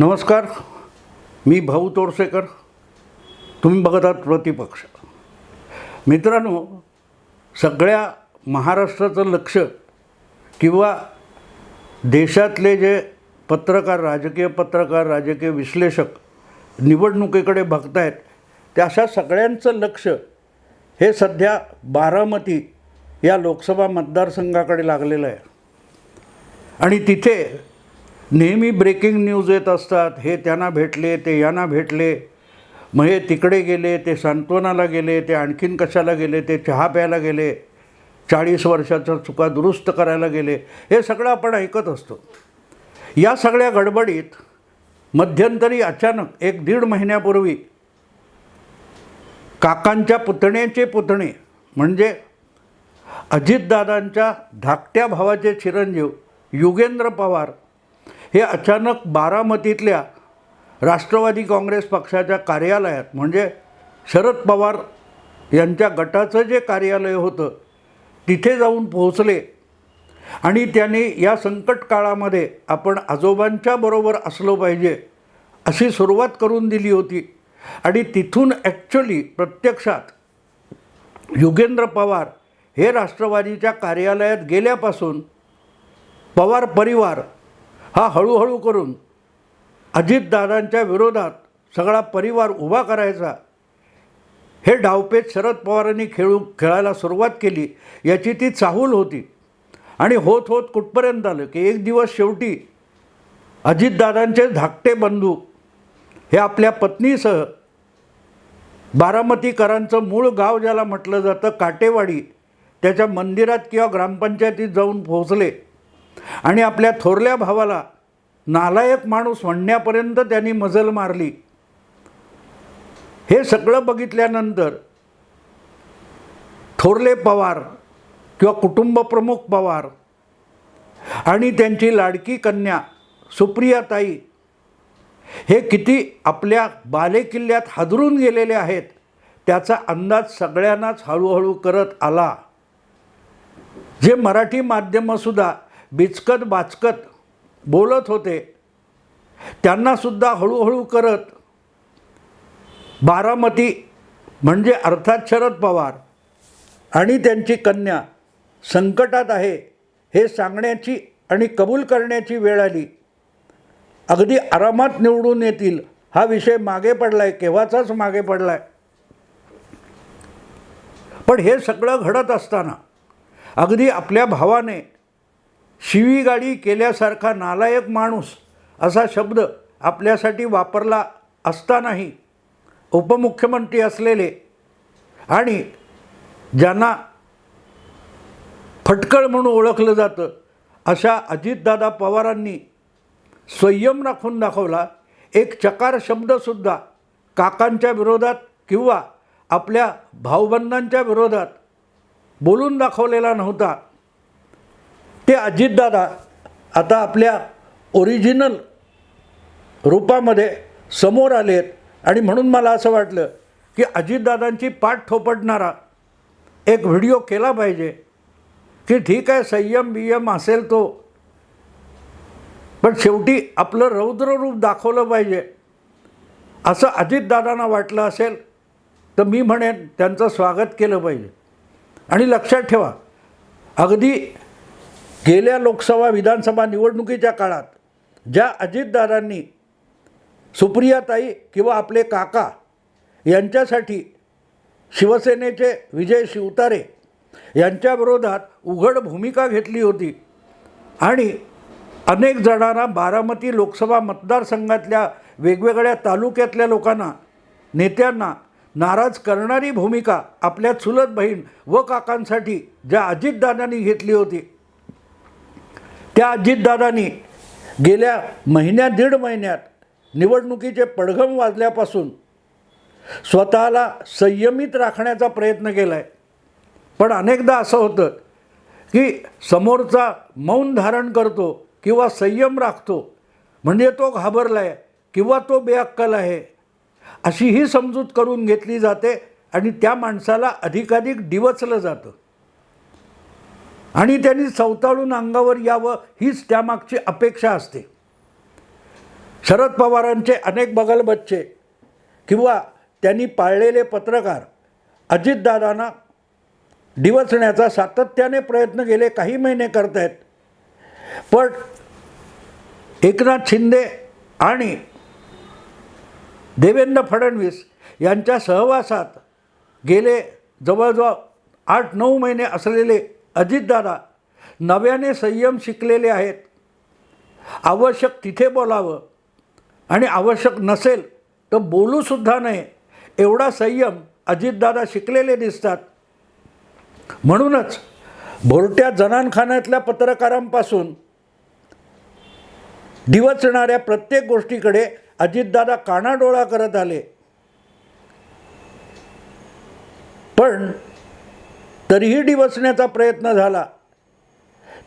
नमस्कार मी भाऊ तोरसेकर तुम्ही बघत आहात प्रतिपक्ष. मित्रांनो सगळ्या महाराष्ट्राचं लक्ष किंवा देशातले जे पत्रकार राजकीय पत्रकार राजकीय विश्लेषक निवडणुकीकडे बघतायत त्या अशा सगळ्यांचं लक्ष हे सध्या बारामती या लोकसभा मतदारसंघाकडे लागलेलं आहे. आणि तिथे नेहमी ब्रेकिंग न्यूज येत असतात. हे त्यांना भेटले ते यांना भेटले. मग हे तिकडे गेले ते सांत्वनाला गेले ते आणखीन कशाला गेले ते चहा प्यायला गेले चाळीस वर्षाच्या चुका दुरुस्त करायला गेले. हे सगळं आपण ऐकत असतो. या सगळ्या गडबडीत मध्यंतरी अचानक एक दीड महिन्यापूर्वी काकांच्या पुतण्याचे पुतणे म्हणजे अजितदादांच्या धाकट्या भावाचे चिरंजीव युगेंद्र पवार हे अचानक बारामतीतल्या राष्ट्रवादी काँग्रेस पक्षाच्या कार्यालयात म्हणजे शरद पवार यांच्या गटाचं जे कार्यालय होतं तिथे जाऊन पोहोचले. आणि त्याने या संकट काळामध्ये आपण आजोबांच्या बरोबर असलो पाहिजे अशी सुरुवात करून दिली होती. आणि तिथून ॲक्च्युली प्रत्यक्षात युगेंद्र पवार हे राष्ट्रवादीच्या कार्यालयात गेल्यापासून पवार परिवार हा हळूहळू करून अजितदादांच्या विरोधात सगळा परिवार उभा करायचा. हे डावपेच शरद पवारांनी खेळू खेळायला सुरुवात केली याची ती चाहूल होती. आणि होत होत कुठपर्यंत आलं की एक दिवस शेवटी अजितदादांचे धाकटे बंधू हे आपल्या पत्नीसह बारामतीकरांचं मूळ गाव ज्याला म्हटलं जातं काटेवाडी त्याच्या मंदिरात किंवा ग्रामपंचायतीत जाऊन पोहोचले. आणि आपल्या थोरल्या भावाला नालायक माणूस म्हणण्यापर्यंत त्यांनी मजल मारली. हे सगळं बघितल्यानंतर थोरले पवार किंवा कुटुंबप्रमुख पवार आणि त्यांची लाडकी कन्या सुप्रियाताई हे किती आपल्या बालेकिल्ल्यात हादरून गेलेले आहेत त्याचा अंदाज सगळ्यांनाच हळूहळू करत आला. जे मराठी माध्यमंसुद्धा बिचकत बाचकत बोलत होते. त्यांनासुद्धा हळूहळू करत. बारामती म्हणजे अर्थात शरद पवार आणि त्यांची कन्या संकटात आहे हे सांगण्याची आणि कबूल करण्याची वेळ आली. अगदी आरामात निवडून येतील हा विषय मागे पडला आहे केव्हाचाच मागे पडला आहे पण हे सगळं घडत असताना अगदी आपल्या भावाने शिवीगाडी केल्यासारखा नालायक माणूस असा शब्द आपल्यासाठी वापरला असतानाही उपमुख्यमंत्री असलेले आणि ज्यांना फटकळ म्हणून ओळखलं जातं अशा अजितदादा पवारांनी संयम राखून दाखवला. एक चकार शब्दसुद्धा काकांच्या विरोधात किंवा आपल्या भाऊबंधांच्या विरोधात बोलून दाखवलेला नव्हता. ते अजितदादा आता आपल्या ओरिजिनल रूपामध्ये समोर आलेत आणि म्हणून मला असं वाटलं की अजितदादांची पाठ ठोपटणारा एक व्हिडिओ केला पाहिजे की ठीक आहे संयम बियम असेल तो पण शेवटी आपलं रौद्र रूप दाखवलं पाहिजे. असं अजितदादांना वाटलं असेल तर मी म्हणेन त्यांचं स्वागत केलं पाहिजे. आणि लक्षात ठेवा अगदी गेल्या लोकसभा विधानसभा निवडणुकीच्या काळात ज्या अजितदादांनी सुप्रियाताई किंवा आपले काका यांच्यासाठी शिवसेनेचे विजय शिवतारे यांच्या विरोधात उघड भूमिका घेतली होती आणि अनेक जणांना बारामती लोकसभा मतदारसंघातल्या वेगवेगळ्या तालुक्यातल्या लोकांना नेत्यांना नाराज करणारी भूमिका आपल्या चुलत बहीण व काकांसाठी ज्या अजितदादांनी घेतली होती. त्या अजितदादांनी गेल्या महिन्या दीड महिन्यात निवडणुकीचे पडघम वाजल्यापासून स्वतःला संयमित राखण्याचा प्रयत्न केला आहे पण अनेकदा असं होतं की समोरचा मौन धारण करतो किंवा संयम राखतो म्हणजे तो घाबरला आहे किंवा तो बेअक्कल आहे अशी ही समजूत करून घेतली जाते आणि त्या माणसाला अधिकाधिक डिवचलं जातं. आणि त्यांनी सवताळून अंगावर यावं हीच त्यामागची अपेक्षा असते. शरद पवारांचे अनेक बगलबच्चे किंवा त्यांनी पाळलेले पत्रकार अजितदादांना डिवचण्याचा सातत्याने प्रयत्न गेले काही महिने करत आहेत पण एकनाथ शिंदे आणि देवेंद्र फडणवीस यांच्या सहवासात गेले जवळजवळ आठ नऊ महिने असलेले अजितदादा नव्याने संयम शिकलेले आहेत. आवश्यक तिथे बोलावं. आणि आवश्यक नसेल तर बोलूसुद्धा नये. एवढा संयम अजितदादा शिकलेले दिसतात. म्हणूनच भोरट्या जनानखान्यातल्या पत्रकारांपासून डिवचणाऱ्या प्रत्येक गोष्टीकडे अजितदादा कानाडोळा करत आले. पण तरीही डिवसण्याचा प्रयत्न झाला.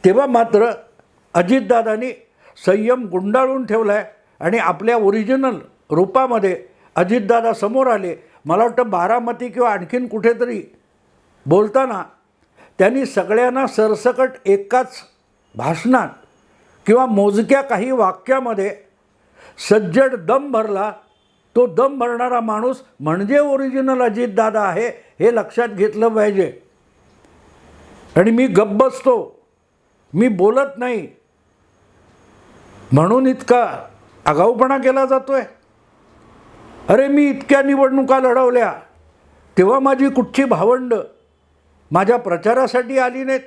तेव्हा मात्र अजितदादांनी संयम गुंडाळून ठेवला आहे आणि आपल्या ओरिजिनल रूपामध्ये अजितदादा समोर आले. मला वाटतं बारामती किंवा आणखीन कुठेतरी बोलताना त्यांनी सगळ्यांना सरसकट एकाच भाषणात किंवा मोजक्या काही वाक्यामध्ये सज्जड दम भरला. तो दम भरणारा माणूस म्हणजे ओरिजिनल अजितदादा आहे हे लक्षात घेतलं पाहिजे. आणि मी गप्प बसतो. मी बोलत नाही. म्हणून इतका आगाऊपणा केला जातो आहे अरे मी इतक्या निवडणुका लढवल्या. तेव्हा माझी कुठची भावंडं माझ्या प्रचारासाठी आली नाहीत.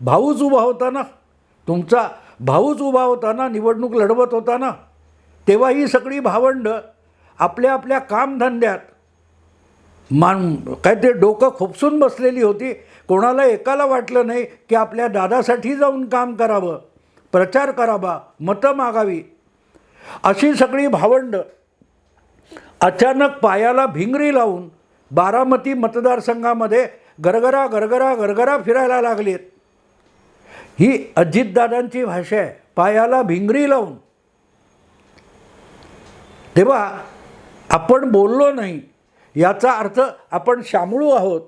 भाऊच उभा होता ना तुमचा भाऊच उभा होता ना निवडणूक लढवत होता ना तेव्हा ही सगळी भावंडं आपल्या आपल्या कामधंद्यात मान काय ते डोकं खुपसून बसलेली होती. कोणाला एकाला वाटलं नाही की आपल्या दादासाठी जाऊन काम करावं. प्रचार करावा मतं मागावी. अशी सगळी भावंड अचानक पायाला भिंगरी लावून बारामती मतदारसंघामध्ये गरगरा गरगरा गरगरा फिरायला लागलीत. ही अजितदादांची भाषा आहे. पायाला भिंगरी लावून. तेव्हा आपण बोललो नाही. याचा अर्थ आपण शामळू आहोत.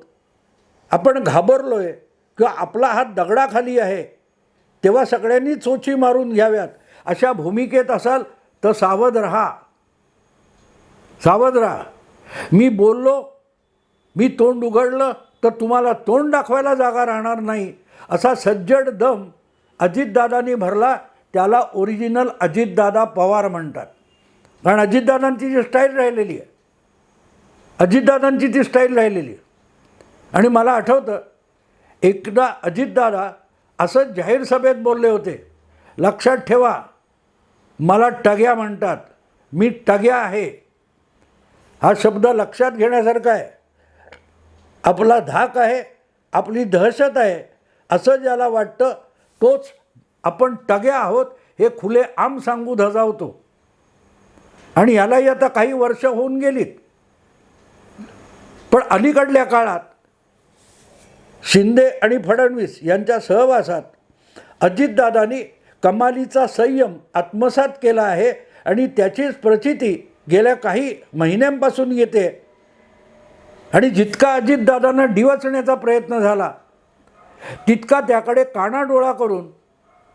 आपण घाबरलो आहे किंवा आपला हात दगडाखाली आहे. तेव्हा सगळ्यांनी चोची मारून घ्याव्यात. अशा भूमिकेत असाल तर सावध राहा. सावध राहा. मी बोललो मी तोंड उघडलं तर तुम्हाला तोंड दाखवायला जागा राहणार नाही. असा सज्जड दम अजितदादांनी भरला त्याला ओरिजिनल अजितदादा पवार म्हणतात. कारण अजितदादांची जी स्टाईल राहिलेली आहे अजितदादांची ती स्टाईल राहिलेली. आणि मला आठवतं एकदा अजितदादा असं जाहीर सभेत बोलले होते लक्षात ठेवा मला टग्या म्हणतात मी टग्या आहे. हा शब्द लक्षात घेण्यासारखा आहे. आपला धाक आहे आपली दहशत आहे असं ज्याला वाटतं तोच आपण टग्या आहोत हे खुले आम सांगू धजावतो. आणि यालाही आता काही वर्ष होऊन गेलीत. पण अलीकडल्या काळात शिंदे आणि फडणवीस यांच्या सहवासात अजितदादांनी कमालीचा संयम आत्मसात केला आहे आणि त्याचीच प्रचिती गेल्या काही महिन्यांपासून येते. आणि जितका अजितदादांना डिवचण्याचा प्रयत्न झाला तितका त्याकडे कानाडोळा करून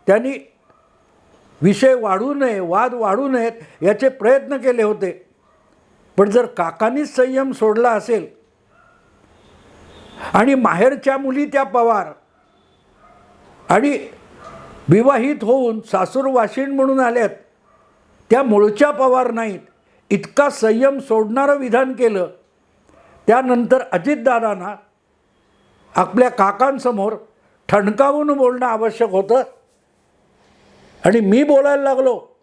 त्यांनी विषय वाढू नये वाद वाढू नयेत याचे प्रयत्न केले होते. पण जर काकांनीच संयम सोडला असेल आणि माहेरच्या मुली त्या पवार. आणि विवाहित होऊन सासूरवाशीण म्हणून आल्यात. त्या मूळच्या पवार नाहीत. इतका संयम सोडणारं विधान केलं. त्यानंतर अजितदादांना आपल्या काकांसमोर ठणकावून बोलणं आवश्यक होतं. आणि मी बोलायला लागलो.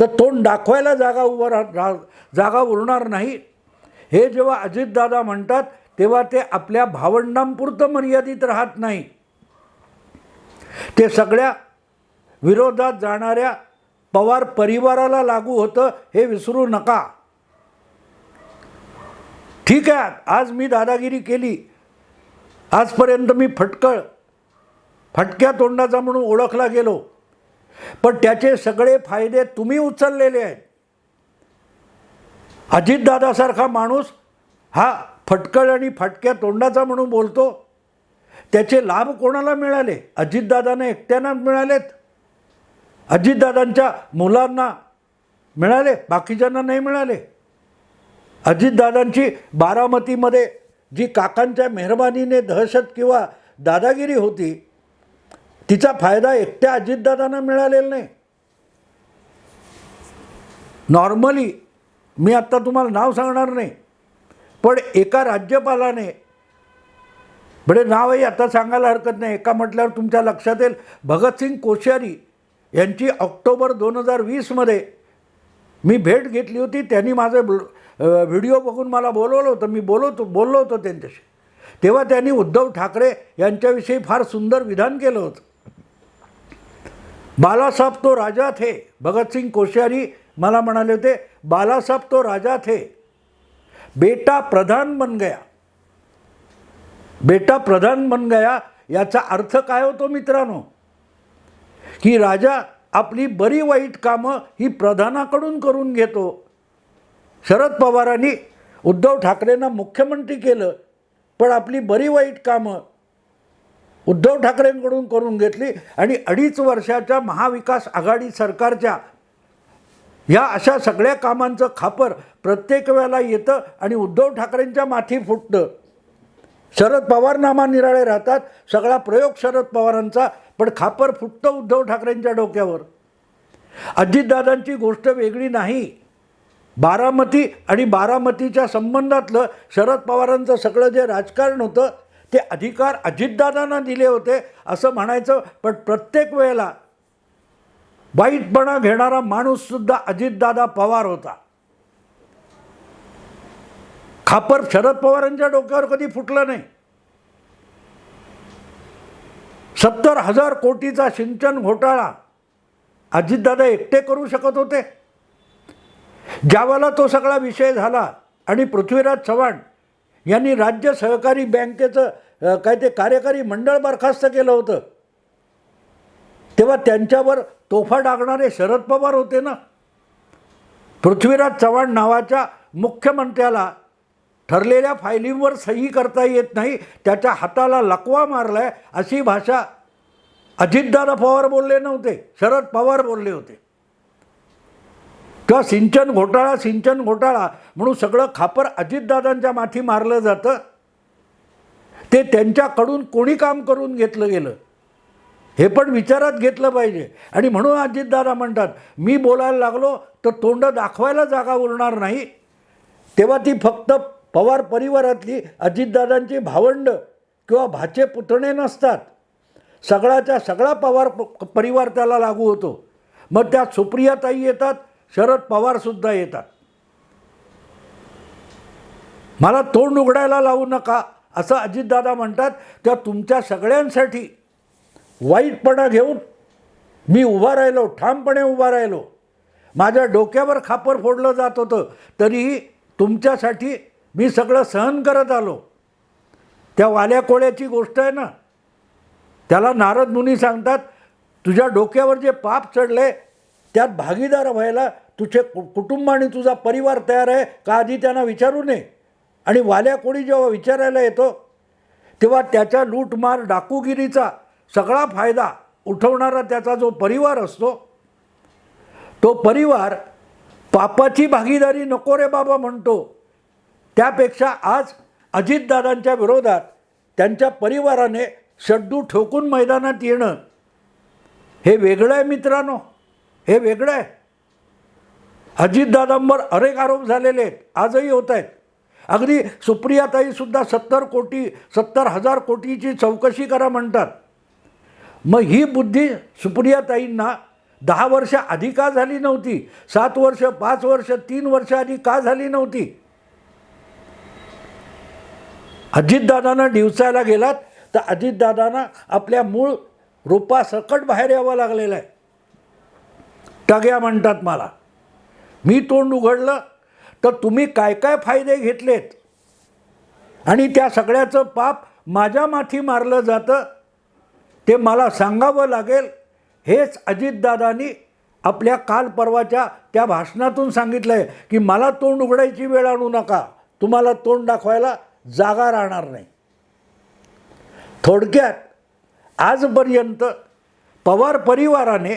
तर तोंड दाखवायला जागा उभं राह जागा उरणार नाही. हे जेव्हा अजितदादा म्हणतात तेव्हा ते आपल्या भावंडांपुरतं मर्यादित राहत नाही. ते सगळ्या विरोधात जाणाऱ्या पवार परिवाराला लागू होतं हे विसरू नका. ठीक आहे आज मी दादागिरी केली. आजपर्यंत मी फटकळ फटक्या तोंडाचा म्हणून ओळखला गेलो. पण त्याचे सगळे फायदे तुम्ही उचललेले आहेत. अजितदादासारखा माणूस हा फटकळ आणि फटक्या तोंडाचा म्हणून बोलतो. त्याचे लाभ कोणाला मिळाले? अजितदादाने एकट्यांना मिळालेत. अजितदादांच्या मुलांना मिळाले बाकीच्यांना नाही मिळाले. अजितदादांची बारामतीमध्ये जी काकांच्या मेहरबानीने दहशत किंवा दादागिरी होती तिचा फायदा एकट्या अजितदादांना मिळालेला नाही. नॉर्मली मी आत्ता तुम्हाला नाव सांगणार नाही. पण एका राज्यपालाने बरे नावही आता सांगायला हरकत नाही एका म्हटल्यावर तुमच्या लक्षात येईल भगतसिंग कोश्यारी यांची ऑक्टोबर दोन हजार वीसमध्ये मी भेट घेतली होती त्यांनी माझं व्हिडिओ बघून मला बोलवलं होतं मी बोलवतो बोललो होतो त्यांच्याशी. तेव्हा त्यांनी उद्धव ठाकरे यांच्याविषयी फार सुंदर विधान केलं होतं. बालासाहेब तो राजा थे भगतसिंग कोश्यारी मला म्हणाले होते बालासाहेब तो राजा थे बेटा प्रधान बन गया. बेटा प्रधान बन गया याचा अर्थ काय होतो मित्रांनो? की राजा आपली बरी वाईट कामं ही प्रधानाकडून करून घेतो. शरद पवारांनी उद्धव ठाकरेंना मुख्यमंत्री केलं पण आपली बरी वाईट कामं उद्धव ठाकरेंकडून करून घेतली आणि अडीच वर्षाच्या महाविकास आघाडी सरकारच्या या अशा सगळ्या कामांचं खापर प्रत्येक वेळेला येतं आणि उद्धव ठाकरेंच्या माथी फुटतं. शरद पवार नामा निराळे राहतात सगळा प्रयोग शरद पवारांचा पण खापर फुटतं उद्धव ठाकरेंच्या डोक्यावर. अजितदादांची गोष्ट वेगळी नाही. बारामती आणि बारामतीच्या संबंधातलं शरद पवारांचं सगळं जे राजकारण होतं ते अधिकार अजितदादांना दिले होते असं म्हणायचं पण प्रत्येक वेळेला वाईटपणा घेणारा माणूससुद्धा अजितदादा पवार होता. खापर शरद पवारांच्या डोक्यावर कधी फुटलं नाही. सत्तर हजार कोटीचा सिंचन घोटाळा अजितदादा एकटे करू शकत होते. ज्यावेळेला तो सगळा विषय झाला आणि पृथ्वीराज चव्हाण यांनी राज्य सहकारी बँकेचं काय ते कार्यकारी मंडळ बरखास्त केलं होतं तेव्हा त्यांच्यावर तोफा डागणारे शरद पवार होते ना? पृथ्वीराज चव्हाण नावाच्या मुख्यमंत्र्याला ठरलेल्या फायलींवर सही करता येत नाही त्याच्या हाताला लकवा मारलाय अशी भाषा अजितदादा पवार बोलले नव्हते शरद पवार बोलले होते. किंवा सिंचन घोटाळा सिंचन घोटाळा म्हणून सगळं खापर अजितदादांच्या माथी मारलं जातं? ते त्यांच्याकडून कोणी काम करून घेतलं गेलं? हे पण विचारात घेतलं पाहिजे. आणि म्हणून अजितदादा म्हणतात मी बोलायला लागलो तर तोंड दाखवायला जागा उरणार नाही. तेव्हा ती फक्त पवार परिवारातली अजितदादांची भावंड किंवा भाचे पुतणे नसतात. सगळाच्या सगळा पवार प- परिवार त्याला लागू होतो. मग त्यात सुप्रियाताई येतात शरद पवारसुद्धा येतात. मला तोंड उघडायला लावू नका असं अजितदादा म्हणतात. त्या तुमच्या सगळ्यांसाठी वाईटपणा घेऊन मी उभा राहिलो ठामपणे उभा राहिलो. माझ्या डोक्यावर खापर फोडलं जात होतं. तरीही तुमच्यासाठी मी सगळं सहन करत आलो. त्या वाल्या कोळ्याची गोष्ट आहे ना? त्याला नारद मुनी सांगतात तुझ्या डोक्यावर जे पाप चढले त्यात भागीदार व्हायला तुझे कुटुंब आणि तुझा परिवार तयार आहे. का आधी त्यांना विचारू नये? आणि वाल्या कोळी जेव्हा विचारायला येतो तेव्हा त्याच्या लूटमार डाकूगिरीचा सगळा फायदा उठवणारा त्याचा जो परिवार असतो तो परिवार पापाची भागीदारी नको रे बाबा म्हणतो. त्यापेक्षा आज अजितदादांच्या विरोधात त्यांच्या परिवाराने शड्डू ठोकून मैदानात येणं हे वेगळं आहे मित्रांनो हे वेगळं आहे. अजितदादांवर अनेक आरोप झालेले आहेत आजही होत आहेत. अगदी सुप्रियाताईसुद्धा सत्तर कोटी सत्तर हजार कोटीची चौकशी करा म्हणतात. मग ही बुद्धी सुप्रियाताईंना दहा वर्ष आधी का झाली नव्हती? सात वर्ष पाच वर्ष तीन वर्ष आधी का झाली नव्हती? अजितदादांना दिवसायला गेलात तर अजितदादांना आपल्या मूळ रूपासकट बाहेर यावं लागलेलं आहे. टग्या म्हणतात मला. मी तोंड उघडलं तर तुम्ही काय काय फायदे घेतलेत? आणि त्या सगळ्याचं पाप माझ्या माथी मारलं जातं ते मला सांगावं लागेल. हेच अजितदादांनी आपल्या काल परवाच्या त्या भाषणातून सांगितलं आहे की मला तोंड उघडायची वेळ आणू नका. तुम्हाला तोंड दाखवायला जागा राहणार नाही. थोडक्यात आजपर्यंत पवार परिवाराने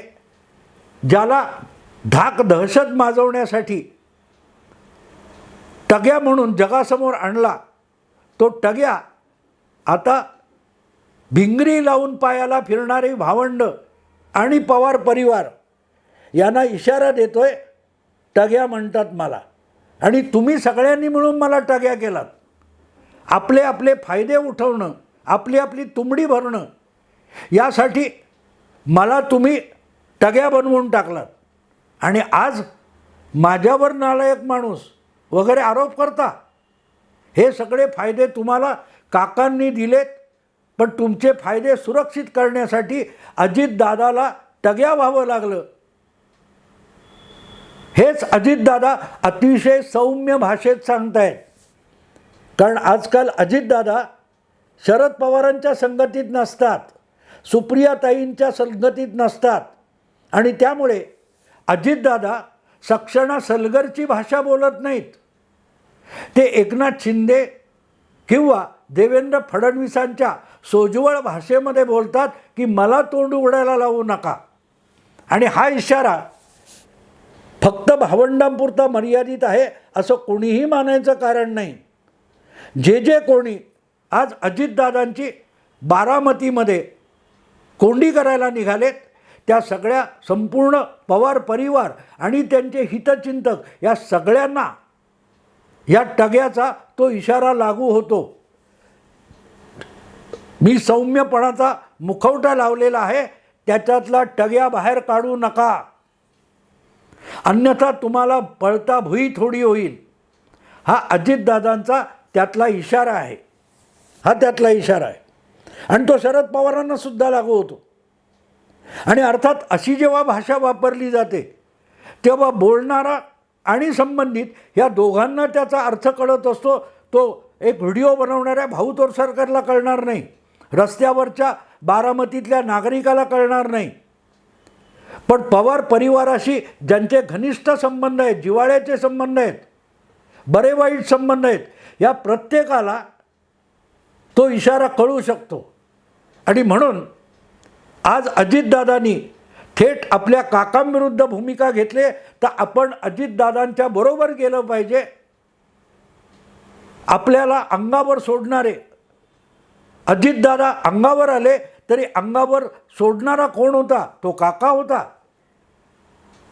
ज्याला धाक दहशत माजवण्यासाठी टग्या म्हणून जगासमोर आणला तो टग्या आता भिंगरी लावून पायाला फिरणारी भावंड आणि पवार परिवार यांना इशारा देतोय टग्या म्हणतात मला. आणि तुम्ही सगळ्यांनी मिळून मला टग्या केलात. आपले आपले फायदे उठवणं आपली आपली तुंबडी भरणं यासाठी मला तुम्ही टग्या बनवून टाकलात. आणि आज माझ्यावर नालायक माणूस वगैरे आरोप करता हे सगळे फायदे तुम्हाला काकांनी दिलेत पण तुमचे फायदे सुरक्षित करण्यासाठी अजितदादाला टग्या व्हावं लागलं. हेच अजितदादा अतिशय सौम्य भाषेत सांगतायत. कारण आजकाल अजितदादा शरद पवारांच्या संगतीत नसतात सुप्रियाताईंच्या संगतीत नसतात. आणि त्यामुळे अजितदादा सक्षणा सलगरची भाषा बोलत नाहीत. ते एकनाथ शिंदे किंवा देवेंद्र फडणवीसांच्या सोज्वळ भाषेमध्ये बोलतात की मला तोंड उघडायला लावू नका. आणि हा इशारा फक्त भावंडांपुरता मर्यादित आहे असं कोणीही मानायचं कारण नाही. जे जे कोणी आज अजितदादांची बारामतीमध्ये कोंडी करायला निघालेत त्या सगळ्या संपूर्ण पवार परिवार आणि त्यांचे हितचिंतक या सगळ्यांना या टग्याचा तो इशारा लागू होतो. मी सौम्यपणाचा मुखवटा लावलेला आहे त्याच्यातला टग्या बाहेर काढू नका. अन्यथा तुम्हाला पळता भुई थोडी होईल. हा अजितदादांचा त्यातला इशारा आहे. हा त्यातला इशारा आहे. आणि तो शरद पवारांना सुद्धा लागू होतो. आणि अर्थात अशी जेव्हा भाषा वापरली जाते तेव्हा बोलणारा आणि संबंधित या दोघांना त्याचा अर्थ कळत असतो. तो एक व्हिडिओ बनवणाऱ्या भाऊ तोर सरकारला कळणार नाही. रस्त्यावरच्या बारामतीतल्या नागरिकाला कळणार नाही. पण पवार परिवाराशी ज्यांचे घनिष्ठ संबंध आहेत जिवाळ्याचे संबंध आहेत बरे वाईट संबंध आहेत या प्रत्येकाला तो इशारा कळू शकतो. आणि म्हणून आज अजितदादांनी थेट आपल्या काकांविरुद्ध भूमिका घेतले तर आपण अजितदादांच्या बरोबर गेलं पाहिजे. आपल्याला अंगावर सोडणारे अजितदादा अंगावर आले तरी अंगावर सोडणारा कोण होता? तो काका होता.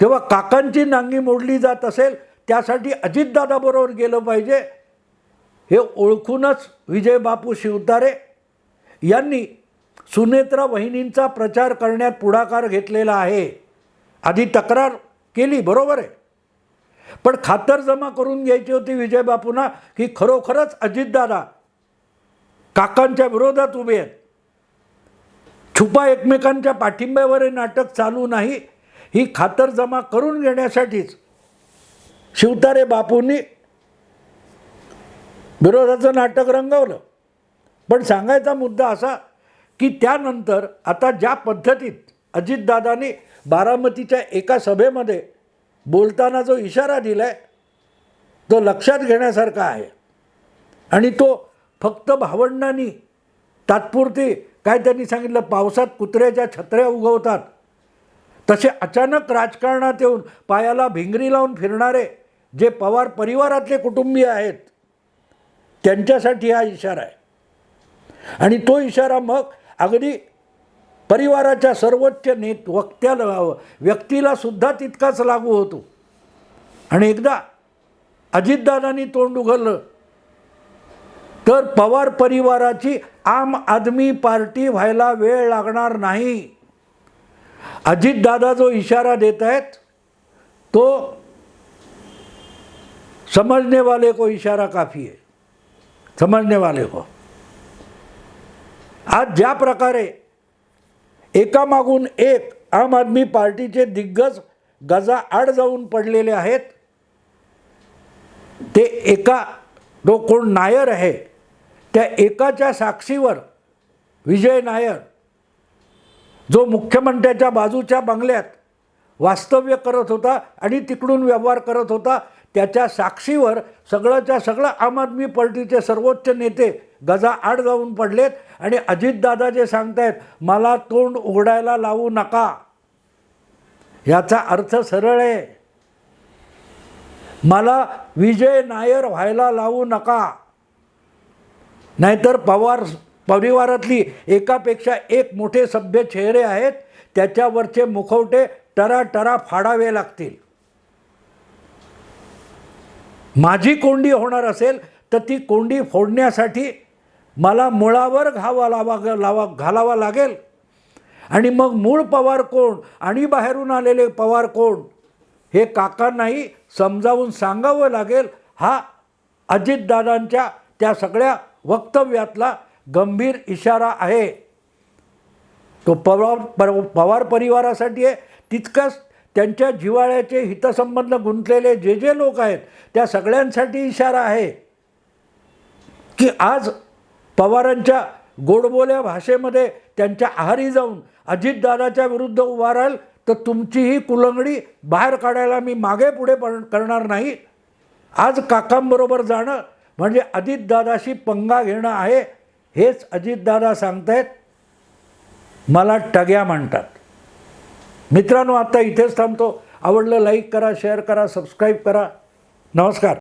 तेव्हा काकांची नांगी मोडली जात असेल त्यासाठी अजितदादाबरोबर गेलं पाहिजे. हे ओळखूनच विजय बापू शिवतारे यांनी सुनेत्रा वहिनींचा प्रचार करण्यात पुढाकार घेतलेला आहे. आधी तक्रार केली बरोबर आहे. पण खातर जमा करून घ्यायची होती विजयबापूंना की खरोखरच अजितदादा काकांच्या विरोधात उभे आहेत. छुपा एकमेकांच्या पाठिंब्यावर हे नाटक चालू नाही. ही खातरजमा करून घेण्यासाठीच शिवतारे बापूंनी विरोधाचं नाटक रंगवलं. पण सांगायचा मुद्दा असा की त्यानंतर आता ज्या पद्धतीत अजितदादांनी बारामतीच्या एका सभेमध्ये बोलताना जो इशारा दिला आहे तो लक्षात घेण्यासारखा आहे. आणि तो फक्त भावंडांनी तात्पुरती काय त्यांनी सांगितलं? पावसात कुत्र्याच्या छत्र्या उगवतात तसे अचानक राजकारणात येऊन पायाला भिंगरी लावून फिरणारे जे पवार परिवारातले कुटुंबीय आहेत त्यांच्यासाठी हा इशारा आहे. आणि तो इशारा मग अगदी परिवाराच्या सर्वोच्च नेत वक्त्याला व्यक्तीला सुद्धा तितकाच लागू होतो. आणि एकदा अजितदादांनी तोंड उघडलं तर पवार परिवाराची आम आदमी पार्टी व्हायला वेळ लागणार नाही. अजितदादा जो इशारा देत आहेत तो समजने वाले को इशारा काफी है. समजने वाले को. आज ज्या प्रकारे एकामागून एक आम आदमी पार्टीचे दिग्गज गजा आड जाऊन पडलेले आहेत ते एका जो कोण नायर आहे त्या एकाच्या साक्षीवर विजय नायर जो मुख्यमंत्र्याच्या बाजूच्या बंगल्यात वास्तव्य करत होता आणि तिकडून व्यवहार करत होता त्याच्या साक्षीवर सगळंच्या सगळं आम आदमी पार्टीचे सर्वोच्च नेते गजा आड जाऊन पडलेत आणि अजितदादा जे सांगतायत मला तोंड उघडायला लावू नका. याचा अर्थ सरळ आहे. मला विजय नायर व्हायला लावू नका. नाहीतर पवार परिवारातली एकापेक्षा एक मोठे सभ्य चेहरे आहेत त्याच्यावरचे मुखवटे टरा टरा फाडावे लागतील. माझी कोंडी होणार असेल तर ती कोंडी फोडण्यासाठी मला मुळावर घावा लावा लावा घालावा लागेल. आणि मग मूळ पवार कोण? आणि बाहेरून आलेले पवार कोण? हे काकांनाही समजावून सांगावं लागेल. हा अजितदादांच्या त्या सगळ्या वक्तव्यातला गंभीर इशारा आहे. तो पवार पर पवार परिवारासाठी आहे. तितकंच त्यांच्या जिव्हाळ्याचे हितसंबंध गुंतलेले जे जे लोक आहेत त्या सगळ्यांसाठी इशारा आहे. की आज पवारांच्या गोडबोल्या भाषेमध्ये त्यांच्या आहारी जाऊन अजितदादाच्या विरुद्ध उभाराल तर तुमची ही कुलंगडी बाहेर काढायला मी मागे पुढे पण करणार नाही. आज काकांबरोबर जाणं म्हणजे अजितदादाशी पंगा घेणं आहे हेच अजितदादा सांगतायत. मला टग्या म्हणतात. मित्रांनो आता इथेच थांबतो. आवडलं लाईक करा शेअर करा सबस्क्राईब करा. नमस्कार.